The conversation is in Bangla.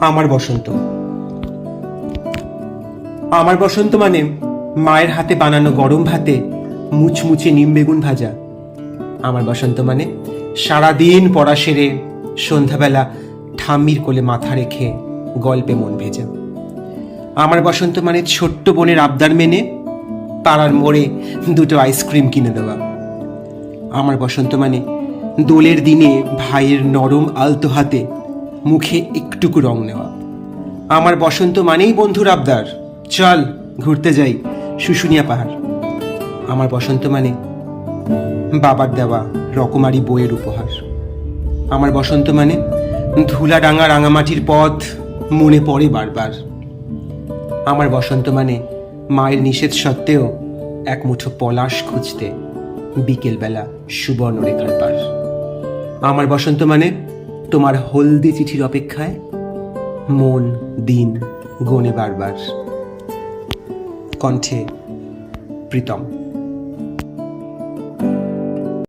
আমার বসন্ত। আমার বসন্ত মানে মায়ের হাতে বানানো গরম ভাতে মুচমুচে নিম বেগুন ভাজা। আমার বসন্ত মানে সারাদিন পড়া সেরে সন্ধ্যাবেলা ঠাম্মির কোলে মাথা রেখে গল্পে মন ভেজা। আমার বসন্ত মানে ছোট্ট বোনের আবদার মেনে পাড়ার মোড়ে দুটো আইসক্রিম কিনে দেওয়া। আমার বসন্ত মানে দোলের দিনে ভাইয়ের নরম আলতো হাতে মুখে একটুকু রং নেওয়া। আমার বসন্ত মানেই বন্ধুর আবদার। চল, ঘুরতে যাই, শুশুনিয়া পাহাড়। আমার বসন্ত মানে বাবার দেওয়া রকমারি বইয়ের উপহার। আমার বসন্ত মানে ধুলা ডাঙা রাঙামাটির পথ মনে পড়ে বারবার। আমার বসন্ত মানে মায়ের নিষেধ সত্ত্বেও এক মুঠো পলাশ খুঁজতে বিকেলবেলা সুবর্ণ রেখার পার। আমার বসন্ত মানে তোমার হলদি চিঠির অপেক্ষায় মন দিন গনে বারবার। কণ্ঠে প্রীতম।